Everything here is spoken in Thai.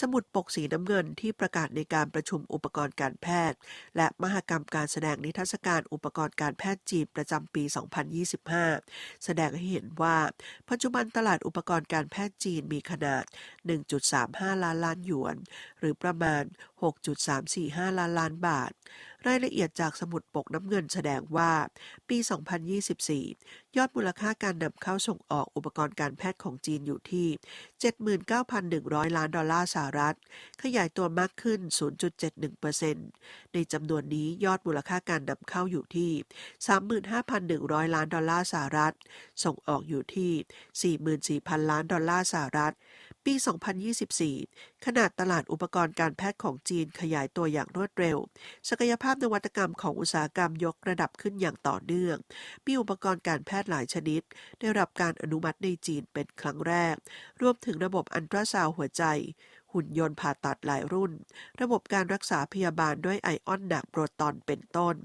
สมุดปกสีน้ำเงินที่ประกาศในการประชุมอุปกรณ์การแพทย์ และมหกรรมการแสดงนิทรรศการอุปกรณ์การแพทย์จีนประจำปี 2025 แสดงให้เห็นว่า ปัจจุบันตลาดอุปกรณ์การแพทย์จีนมีขนาด 1.35 ล้านล้านหยวน หรือประมาณ 6.345 ล้านล้านบาท รายละเอียดจากสมุดปกน้ำเงินแสดงว่า ปี 2024 ยอดมูลค่าการนำเข้าส่งออกอุปกรณ์การแพทย์ของจีนอยู่ที่ 79,100 ล้านดอลลาร์สหรัฐ ขยายตัวมากขึ้น 0.71%ในจำนวนนี้ยอดมูลค่าการนำเข้าอยู่ที่ 35,100 ล้านดอลลาร์สหรัฐ ส่งออกอยู่ที่ 44,000 ล้านดอลลาร์สหรัฐ ปี 2024 ขนาดตลาดอุปกรณ์การแพทย์ของจีนขยายตัวอย่างรวดเร็ว ศักยภาพนวัตกรรมของอุตสาหกรรมยกระดับขึ้นอย่างต่อเนื่อง มีอุปกรณ์การแพทย์หลายชนิด ได้รับการอนุมัติในจีนเป็นครั้งแรก รวมถึงระบบอันตราซาวหัวใจ หุ่นยนต์ผ่าตัดหลายรุ่น ระบบการรักษาพยาบาลด้วยไอออนหนักโปรตอนเป็นต้น